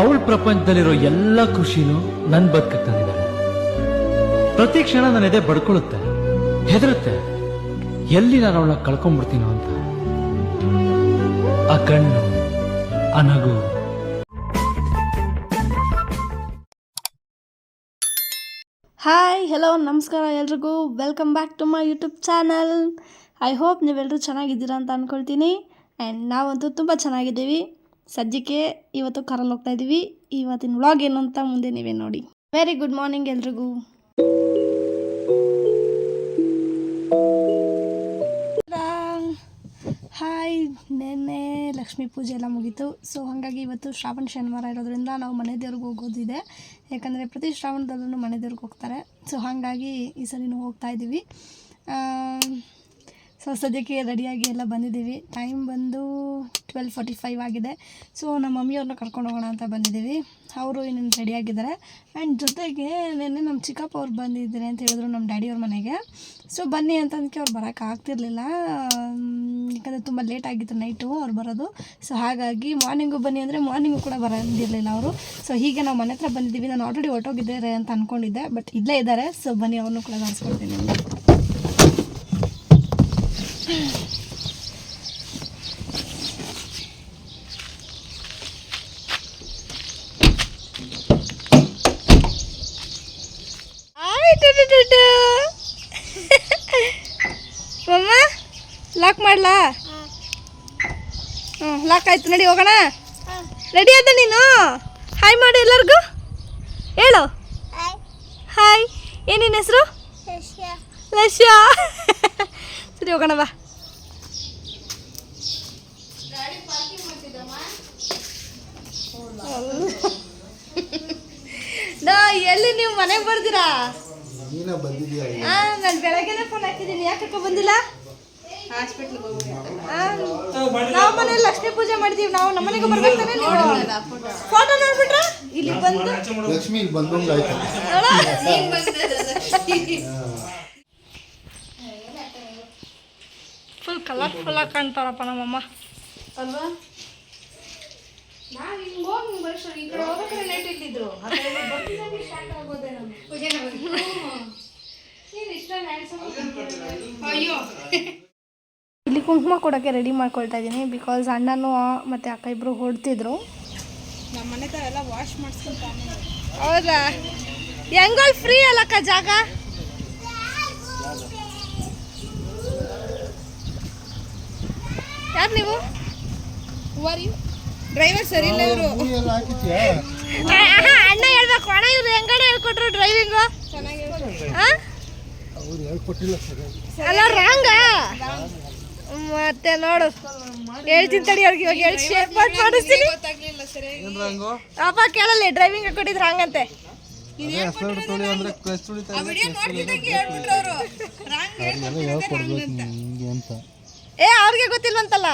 ಅವಳ ಪ್ರಪಂಚದಲ್ಲಿರೋ ಎಲ್ಲ ಖುಷಿನೂ ನನ್ ಬದುಕಕ್ಕೆ ಪ್ರತಿ ಕ್ಷಣ ನನ್ನ ಎದೆ ಬಡ್ಕೊಳ್ಳುತ್ತೆ ಹೆದರುತ್ತೆ. ಎಲ್ಲಿ ನಾನು ಅವಳನ್ನ ಕಳ್ಕೊಂಡ್ಬಿಡ್ತೀನೋ ಅಂತ. ಆ ಕಣ್ಣು, ಆ ನಗು. ಹಾಯ್, ಹಲೋ, ನಮಸ್ಕಾರ ಎಲ್ರಿಗೂ. Welcome back to my YouTube channel I hope ನೀವೆಲ್ಲರೂ ಚೆನ್ನಾಗಿದ್ದೀರಾ ಅಂತ ಅಂದ್ಕೊಳ್ತೀನಿ ಆ್ಯಂಡ್ ನಾವಂತೂ ತುಂಬ ಚೆನ್ನಾಗಿದ್ದೀವಿ. ಸದ್ಯಕ್ಕೆ ಇವತ್ತು ಕರಲ್ ಹೋಗ್ತಾ ಇದ್ದೀವಿ ಇವತ್ತಿನ ವ್ಲಾಗ್ ಏನು ಅಂತ ಮುಂದೆ ನೀವೇ ನೋಡಿ. ವೆರಿ ಗುಡ್ ಮಾರ್ನಿಂಗ್ ಎಲ್ರಿಗೂ. ಹಾಯ್ ನೆನ್ನೆ ಲಕ್ಷ್ಮೀ ಪೂಜೆ ಎಲ್ಲ ಮುಗೀತು. ಸೊ ಹಾಗಾಗಿ ಇವತ್ತು ಶ್ರಾವಣ ಶನಿವಾರ ಇರೋದ್ರಿಂದ ನಾವು ಮನೆ ದೇವ್ರಿಗೆ ಹೋಗೋದಿದೆ. ಯಾಕಂದರೆ ಪ್ರತಿ ಶ್ರಾವಣದಲ್ಲೂ ಮನೆ ದೇವ್ರಿಗೆ ಹೋಗ್ತಾರೆ. ಸೊ ಹಾಗಾಗಿ ಈ ಸಲಿನೂ ಹೋಗ್ತಾ ಇದ್ದೀವಿ ಸೊ ಸದ್ಯಕ್ಕೆ ರೆಡಿಯಾಗಿ ಎಲ್ಲ ಬಂದಿದ್ದೀವಿ. ಟೈಮ್ ಬಂದು ಟ್ವೆಲ್ ಫಾರ್ಟಿ ಫೈವ್ ಆಗಿದೆ. ಸೊ ನಮ್ಮ ಮಮ್ಮಿಯವ್ರನ್ನ ಕರ್ಕೊಂಡು ಹೋಗೋಣ ಅಂತ ಬಂದಿದ್ದೀವಿ. ಅವರು ಇನ್ನೇನು ರೆಡಿಯಾಗಿದ್ದಾರೆ ಆ್ಯಂಡ್ ಜೊತೆಗೆ ನಿನ್ನೆ ನಮ್ಮ ಚಿಕ್ಕಪ್ಪ ಅವ್ರು ಬಂದಿದ್ದಾರೆ ಅಂತ ಹೇಳಿದ್ರು ನಮ್ಮ ಡ್ಯಾಡಿಯವ್ರ ಮನೆಗೆ. ಸೊ ಬನ್ನಿ ಅಂತಂದಕ್ಕೆ ಅವ್ರು ಬರೋಕ್ಕೆ ಆಗ್ತಿರ್ಲಿಲ್ಲ. ಯಾಕಂದರೆ ತುಂಬ ಲೇಟ್ ಆಗಿತ್ತು ನೈಟು ಅವ್ರು ಬರೋದು. ಸೊ ಹಾಗಾಗಿ ಮಾರ್ನಿಂಗು ಬನ್ನಿ ಅಂದರೆ ಮಾರ್ನಿಂಗು ಕೂಡ ಬರೋದಿರಲಿಲ್ಲ ಅವರು. ಸೊ ಹೀಗೆ ನಾವು ಮನೆ ಹತ್ರ ಬಂದಿದ್ದೀವಿ. ನಾನು ಆಲ್ರೆಡಿ ಹೊರಟೋಗಿದ್ದಾರೆ ಅಂತ ಅಂದ್ಕೊಂಡಿದ್ದೆ ಬಟ್ ಇಲ್ಲೇ ಇದ್ದಾರೆ. ಸೊ ಬನ್ನಿ ಅವ್ರನ್ನೂ ಕೂಡ ಕಳಿಸ್ಕೊಡ್ತೀನಿ ನಿಮಗೆ ಮಮ್ಮ ಲಾಕ್ ಮಾಡ್ಲಾ? ಹ್ಞೂ ಲಾಕ್ ಆಯ್ತು. ನಡಿ ಹೋಗೋಣ. ರೆಡಿ ಆದ ನೀನು? ಹಾಯ್ ಮಾಡಿ ಎಲ್ಲರಿಗೂ. ಹೇಳು. ಹಾಯ್ ಏನಿನ ಹೆಸರು? ಲಶ್ಯಾ ಸರಿ ಹೋಗೋಣ ಬಾ. ನಾ ಎಲ್ಲಿ ನೀವು ಮನೆಗೆ ಬರ್ತೀರಾ ನೀನ ಬಂದಿದ್ಯಾ ನಾನು ಬೆಳಗ್ಗೆನೆ ಫೋನ್ ಹಾಕಿದ್ದೀನಿ. ಯಾಕಕ್ಕ ಬಂದಿಲ್ಲ? ಆ, ನಾವು ಮನೇಲಿ ಲಕ್ಷ್ಮೀ ಪೂಜೆ ಮಾಡಿದೀವಿ ನಾವು ನಮ್ಮ ಮನೆಗೆ ಬರ್ಬೇಕು ತಾನೇ ನೀವು? ಫೋಟೋ ನೋಡ್ಬಿಟ್ರ? ಇಲ್ಲಿ ಬಂದು ಲಕ್ಷ್ಮಿ ಇಲ್ಲಿ ಬಂದಂಗ ಆಯ್ತು. ಫುಲ್ ಕಲರ್ಫುಲ್ ಆಗಿ ಕಾಣ್ತಾರಪ್ಪ ನಮ್ಮಮ್ಮ. ಅಲ್ವಾ? ಇಲ್ಲಿ ಕುಂಕುಮ ಕೊಡೋಕ್ಕೆ ರೆಡಿ ಮಾಡ್ಕೊಳ್ತಾ ಇದ್ದೀನಿ ಬಿಕಾಸ್ ಅಣ್ಣನೂ ಮತ್ತು ಅಕ್ಕ ಇಬ್ಬರು ಹೊಡ್ತಿದ್ರು. ನಮ್ಮ ಮನೆ ತರ ಎಲ್ಲ ವಾಶ್ ಹೌದಾ? ಹೆಂಗಲ್ ಫ್ರೀ ಅಲ್ಲಕ್ಕ ಜಾಗ? ಯಾರು ನೀವು? ಡ್ರೈವರ್ ಸರಿ ಇಲ್ಲ ಇವರು. ಅಣ್ಣ ಹೇಳ್ಬೇಕು. ಅಣ್ಣ ಇವ್ರು ಹೆಂಗಡೆ ಹೇಳ್ಕೊಟ್ರು ಡ್ರೈವಿಂಗು ಅಲ್ಲ ರಾಂಗ ಮತ್ತೆ ನೋಡು. ಹೇಳ್ತೀನಿ ತಡಿ ಅವ್ರಿಗೆ ಇವಾಗ ಹೇಳಿ ಶೇರ್ ಮಾಡಿ ಮಾಡಿಸ್ತೀನಿ. ಅಪ್ಪ ಕೇಳಲ್ಲ ಡ್ರೈವಿಂಗ್ ಕೊಟ್ಟಿದ್ರು ಹಂಗಂತೆ ಹೆಸರು ತೊಳಿ ಅಂದ್ರೆ ಕ್ಲಚ್ ತುಳಿತಾ ವಿಡಿಯೋ ನೋಡ್ತಿದ್ದಂಗೆ ಹೇಳ್ಬಿಟ್ರು ಅವರು. ರಾಂಗ್ ಎಲ್ಲ ಹೇಳ್ಕೊಡ್ಬೇಕು ಅಂತ. ಏ ಅವ್ರಿಗೆ ಗೊತ್ತಿಲ್ವಂತಲ್ಲ?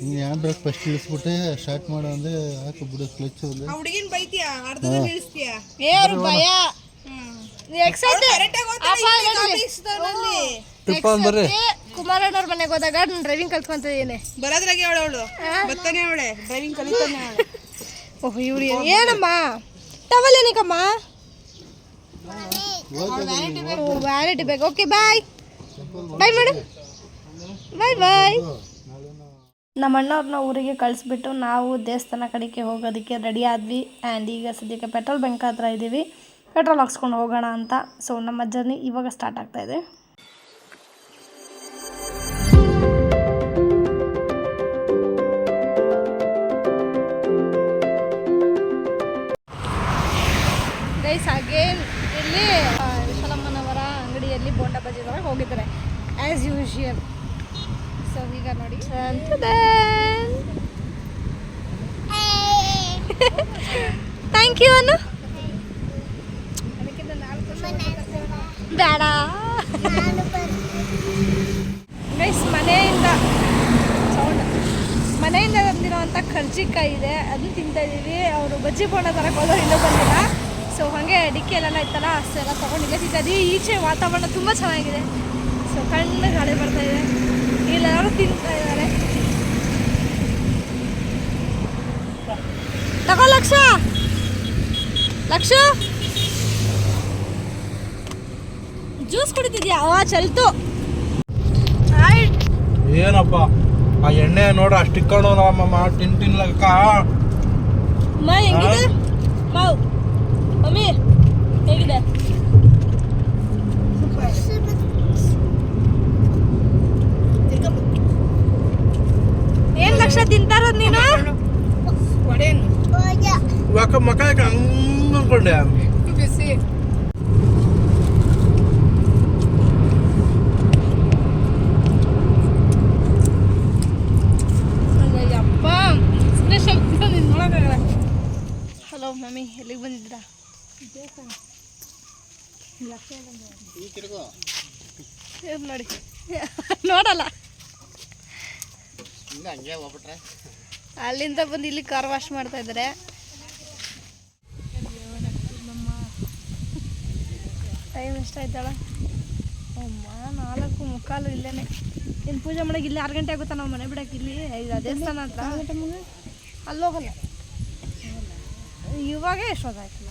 ನೀನು ಹ್ಯಾಂಡ್ ಬ್ರೇಕ್ ಫಸ್ಟ್ ಇಳಿಸ್ಬಿಟ್ಟೆ ಸ್ಟಾರ್ಟ್ ಮಾಡು ಅಂದ್ರೆ ಹಾಕು ಬಿಡು ಕ್ಲಚ್ ಅಂದ್ರೆ ಆ ಹುಡುಗಿನ ಬೈತೀಯಾ? ಅರ್ಧದಲ್ಲಿ ನಿಲ್ಲಿಸ್ತೀಯಾ ಏ ಅವ್ರ ಭಯ. ಎಕ್ಸೈಟ್ ಕರೆಕ್ಟಾಗಿ ಬರ್ರಿ. ಕುಮಾರಣ್ಣವ್ರ ಮನೆಗೆ ಹೋದಾಗ ನಾನು ಡ್ರೈವಿಂಗ್ ಕಲ್ತ್ಕೊಂತಿದ್ದೀನಿ ಬರೋದ್ರಾಗೆ ಅವಳು ಅವಳು. ಬರ್ತಾನೆ ಅವಳೆ. ಡ್ರೈವಿಂಗ್ ಕಲಿತಾನೆ ಅವಳು. ಓಹ್ ಇವ್ರು ಏನಮ್ಮ? ಟವಲ್ ಏನಕ್ಕಮ್ಮ? ವ್ಯಾಲಿಟಿ ಬೇಕು okay bye bye madam bye ಬಾಯ್ ನಮ್ಮ ಅಣ್ಣವ್ರನ್ನ ಊರಿಗೆ ಕಳಿಸ್ಬಿಟ್ಟು ನಾವು ದೇವಸ್ಥಾನ ಕಡೆಗೆ ಹೋಗೋದಕ್ಕೆ ರೆಡಿ ಆದ್ವಿ. ಆ್ಯಂಡ್ ಈಗ ಸದ್ಯಕ್ಕೆ ಪೆಟ್ರೋಲ್ ಬಂಕ್ ಹತ್ರ ಇದ್ದೀವಿ ಪೆಟ್ರೋಲ್ ಹಾಕ್ಸ್ಕೊಂಡು ಹೋಗೋಣ ಅಂತ. ಸೊ ನಮ್ಮ ಜರ್ನಿ ಇವಾಗ ಸ್ಟಾರ್ಟ್ ಆಗ್ತಾ ಇದೆ. ಇಲ್ಲಿ ವಿಶಾಲಮ್ಮನವರ ಅಂಗಡಿಯಲ್ಲಿ ಬೋಂಡ ಬಜ್ಜಿ ತರಕ್ಕೆ ಹೋಗಿದ್ದಾರೆ. ಆ್ಯಸ್ ಯೂಶುವಲ್ ಸೊ ಈಗ ನೋಡಿ ಥ್ಯಾಂಕ್ ಯು ಅನ್ನು ಬೇಡ. ಗೈಸ್ ಮನೆಯಿಂದ ಸೌಂಡ್. ಮನೆಯಿಂದ ತಂದಿರೋವಂಥ ಕರ್ಜಿಕಾಯಿ ಇದೆ ಅದು ತಿಂತಾ ಇದ್ದೀವಿ ಅವರು ಬಜ್ಜಿ ಬೋಂಡ ತರಕ್ಕೆ ಹೋದವ್ರು ಇನ್ನೂ ಬಂದಿಲ್ಲ. ಸೊ ಹಾಗೆ ಅಡಿಕೆ ಎಲ್ಲ ಇತ್ತಲ್ಲ ಅಷ್ಟೆಲ್ಲ ತೊಗೊಂಡಿಲ್ಲ ತಿಂತಾ ಇದ್ದೀವಿ ಈಚೆ ವಾತಾವರಣ ತುಂಬ ಚೆನ್ನಾಗಿದೆ. ಸೊ ಕಣ್ಣು ಗಾಳಿ ಬರ್ತಾ ಇದೆ. ಇಲ್ಲೆಲ್ಲರೂ ತಿಂತಾ ಇದ್ದಾರೆ. ತಗೋ ಲಕ್ಷ. ಲಕ್ಷ. ಜ್ಯೂಸ್ ಕುಡಿತಿದ್ಯಾ? ಅವ ಚಲ್ತು. ಏನಪ್ಪ? ಆ ಎಣ್ಣೆ ನೋಡು ಅಷ್ಟು ಇಕ್ಕೊಂಡು ನಮ್ಮಮ್ಮ ಟಿನ್ ತಿನ್ಲಕ್ಕ. ಮಾ ಹೆಂಗಿದೆ? ಮಾವು ಮಮ್ಮಿ ಹೇಗಿದೆ ಏನ್ ಲಕ್ಷ ತಿಂತಾರೋದ್ ನೀನು ಒಡೆಯನ್ನು ಮಕ್ಕ ಯಾಕೆ ಹಂಗ ಅನ್ಕೊಂಡೆ ಬಿಸಿ ಹಲೋ ಮಮ್ಮಿ ಎಲ್ಲಿಗೆ ಬಂದಿದ್ದೀರಾ? ಏನ್ ನೋಡಿ. ನೋಡಲ್ಲ. ಅಲ್ಲಿಂದ ಬಂದು ಇಲ್ಲಿ ಕಾರ್ ವಾಶ್ ಮಾಡ್ತಾ ಇದ್ದಾರೆ. ಟೈಮ್ ಎಷ್ಟಾಯ್ತಾಳ ಅಮ್ಮ ನಾಲ್ಕು ಮುಕ್ಕಾಲು ಇಲ್ಲೇನೆ. ಇನ್ನು ಪೂಜೆ ಮಾಡೋಕೆ ಇಲ್ಲಿ ಆರು ಗಂಟೆ ಆಗುತ್ತಾ ನಾವು ಮನೆ ಬಿಡಕ್ಕೆ ಇಲ್ಲಿ? ದೇವಸ್ಥಾನ ಹತ್ರ. ಅಲ್ಲಿ ಹೋಗಲ್ಲ. ಇವಾಗೇ ಎಷ್ಟೊತ್ತಾಯ್ತಲ್ಲ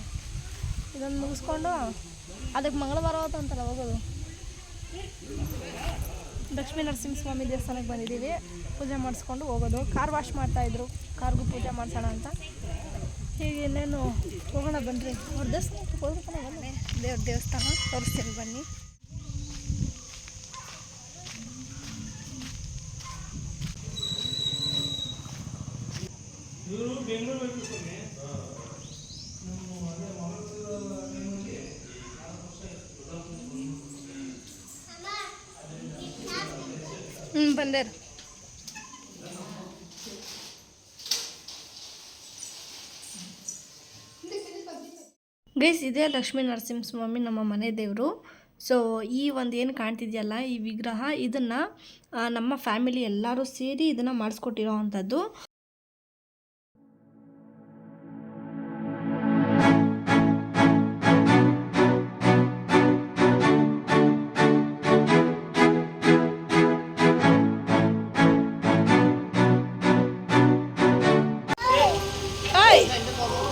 ಇದನ್ನು ಮುಗಿಸ್ಕೊಂಡು ಅದಕ್ಕೆ ಮಂಗಳವಾರ ಹೊತ್ತು ಅಂತಲ್ಲ ಹೋಗೋದು. ಲಕ್ಷ್ಮೀ ನರಸಿಂಹಸ್ವಾಮಿ ದೇವಸ್ಥಾನಕ್ಕೆ ಬಂದಿದ್ದೀವಿ. ಪೂಜೆ ಮಾಡಿಸ್ಕೊಂಡು ಹೋಗೋದು. ಕಾರ್ ವಾಶ್ ಮಾಡ್ತಾಯಿದ್ರು ಕಾರ್ಗೂ ಪೂಜೆ ಮಾಡಿಸೋಣ ಅಂತ. ಹೀಗೆ ಇನ್ನೇನು ಹೋಗೋಣ ಬನ್ನಿರಿ ಅವ್ರ ದೇವಸ್ಥಾನಕ್ಕೆ ಹೋಗೋಣ ಬನ್ನಿ. ದೇವ್ರ ದೇವಸ್ಥಾನ ತೋರಿಸ್ತೀನಿ ಬನ್ನಿ. ಹ್ಞೂ ಬಂದೇರು ಗೈಸ್ ಇದೇ ಲಕ್ಷ್ಮೀ ನರಸಿಂಹಸ್ವಾಮಿ ನಮ್ಮ ಮನೆ ದೇವರು. ಸೊ ಈ ಒಂದು ಏನು ಕಾಣ್ತಿದೆಯಲ್ಲ, ಈ ವಿಗ್ರಹ, ಇದನ್ನು ನಮ್ಮ ಫ್ಯಾಮಿಲಿ ಎಲ್ಲರೂ ಸೇರಿ ಇದನ್ನು ಮಾಡಿಸ್ಕೊಟ್ಟಿರೋ ಅಂಥದ್ದು.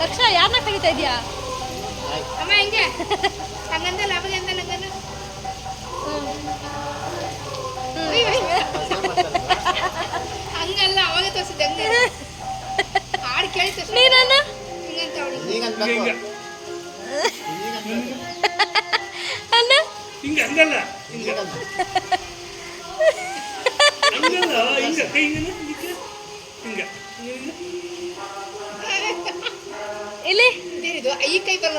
ಲಕ್ಷ ಯಾರನ್ನ ಕರಿತಾ ಇದೆಯಾ? ಅಮ್ಮ ಹೆಂಗೆ? ಹಂಗಂತ ನಮಗೆ ಅಂತ ನಂಗನ್ನು ಹಂಗಲ್ಲ ಅವಾಗ ತೋರಿಸಿದ್ದೆ ಹಂಗೆ. ಹಾಡು ಕೇಳಿ ತೋರಿಸಿ ನೀನನ್ನ? ಹಿಂಗಂತ ಅವಳಿಗೆ ಅನ್ನ ಹಿಂಗ. ಹಂಗಲ್ಲ. ಹಿಂಗ. ಹಂಗಲ್ಲ ಹಿಂಗ. ಕೈ ಹಿಂಗ. ಹಿಂಗ. ಇಲ್ಲಿ? ಈ ಕೈ ಬರ್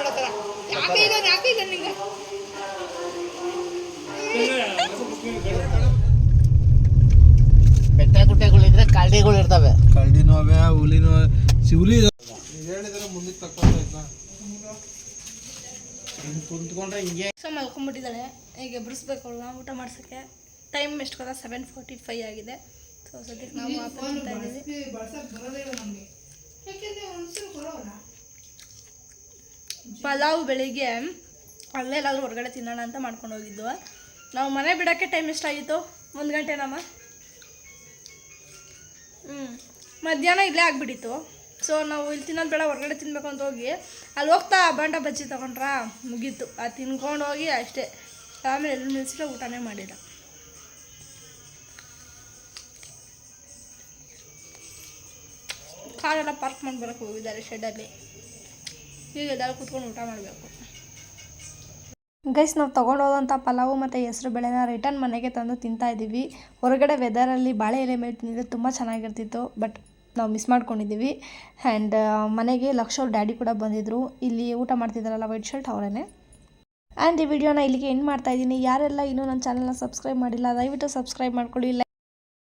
ಬೆಟ್ಟ ಗುಡ್ಡಗಳಿದ್ರೆ ಕಾಲ್ಡಿಗಳು ಇರ್ತವೆ. ಕರಡಿನೂ ಅವೆ ಹುಲಿನೂ ಶಿವಲಿ ಹೇಳಿದ್ರೆ ತಕ್ಕೊಂಡಾಯ್ತಾ ಕುಂತ್ಕೊಂಡ್ರೆ ಹಿಂಗೆ. ಸೊ ಮಲ್ಕೊಂಡ್ಬಿಟ್ಟಿದ್ದಾಳೆ ಈಗ ಎಬ್ಬಿಸ್ಬೇಕು ಅವಳನ್ನ ಊಟ ಮಾಡ್ಸೋಕ್ಕೆ. ಟೈಮ್ ಎಷ್ಟು ಗೊತ್ತಾ? ಸೆವೆನ್ ಫೋರ್ಟಿ ಫೈವ್ ಆಗಿದೆ. ಸೊ ಸದ್ಯಕ್ಕೆ ನಾವು ವಾಪಸ್ ಬರ್ತಾ ಇದ್ದೀವಿ ಬಳಸಕ್ ಬರೋದೇ ಇಲ್ಲ ನಮಗೆ ಯಾಕೆಂದ್ರೆ ಒಂದ್ಸಲ ಕೊಡೋಲ್ಲ ಪಲಾವ್ ಬೆಳಿಗ್ಗೆ ಅಲ್ಲೆಲ್ಲಾದ್ರೂ ಹೊರಗಡೆ ತಿನ್ನೋಣ ಅಂತ ಮಾಡ್ಕೊಂಡು ಹೋಗಿದ್ದು. ನಾವು ಮನೆ ಬಿಡೋಕ್ಕೆ ಟೈಮ್ ಎಷ್ಟಾಗಿತ್ತು ಒಂದು ಗಂಟೆನಮ್ಮ? ಹ್ಞೂ ಮಧ್ಯಾಹ್ನ ಇಲ್ಲೇ ಆಗಿಬಿಟ್ಟಿತ್ತು. ಸೊ ನಾವು ಇಲ್ಲಿ ತಿನ್ನೋದು ಬೇಡ, ಹೊರಗಡೆ ತಿನ್ಬೇಕು ಅಂತ ಹೋಗಿ ಅಲ್ಲಿ ಹೋಗ್ತಾ ಬಂಡ ಬಜ್ಜಿ ತೊಗೊಂಡ್ರಾ ಮುಗೀತು. ಅದು ತಿನ್ಕೊಂಡು ಹೋಗಿ ಅಷ್ಟೇ. ಆಮೇಲೆ ಎಲ್ಲೂ ನಿಲ್ಸಿಲ್ಲ, ಊಟನೇ ಮಾಡಿಲ್ಲ. ಕಾರೆಲ್ಲ ಪಾರ್ಕ್ ಮಾಡಿ ಬರೋಕ್ಕೆ ಹೋಗಿದ್ದಾರೆ ಶೆಡ್ಡಲ್ಲಿ ಈಗ ಎಲ್ಲರೂ ಕೂತ್ಕೊಂಡು ಊಟ ಮಾಡಬೇಕು. ಗೈಸ್, ನಾವು ತೊಗೊಂಡೋದಂಥ ಪಲಾವು ಮತ್ತು ಹೆಸರು ಬೇಳೆನ ರಿಟರ್ನ್ ಮನೆಗೆ ತಂದು ತಿಂತಾ ಇದ್ದೀವಿ ಹೊರಗಡೆ ವೆದರಲ್ಲಿ ಬಾಳೆ ಎಲೆ ಮೇಲೆ ತಿಂದರೆ ತುಂಬ ಚೆನ್ನಾಗಿರ್ತಿತ್ತು ಬಟ್ ನಾವು ಮಿಸ್ ಮಾಡ್ಕೊಂಡಿದ್ದೀವಿ ಆ್ಯಂಡ್ ಮನೆಗೆ ಲಕ್ಷ ಅವ್ರ ಡ್ಯಾಡಿ ಕೂಡ ಬಂದಿದ್ದರು ಇಲ್ಲಿ ಊಟ ಮಾಡ್ತಿದ್ದಾರಲ್ಲ ವೈಟ್ ಶರ್ಟ್ ಅವರೇ ಆ್ಯಂಡ್ ಈ ವಿಡಿಯೋನ ಇಲ್ಲಿಗೆ ಎಂಡ್ ಮಾಡ್ತಾ ಇದ್ದೀನಿ ಯಾರೆಲ್ಲ ಇನ್ನೂ ನನ್ನ ಚಾನಲ್ನ ಸಬ್ಸ್ಕ್ರೈಬ್ ಮಾಡಿಲ್ಲ, ದಯವಿಟ್ಟು ಸಬ್ಸ್ಕ್ರೈಬ್ ಮಾಡ್ಕೊಳ್ಳಿ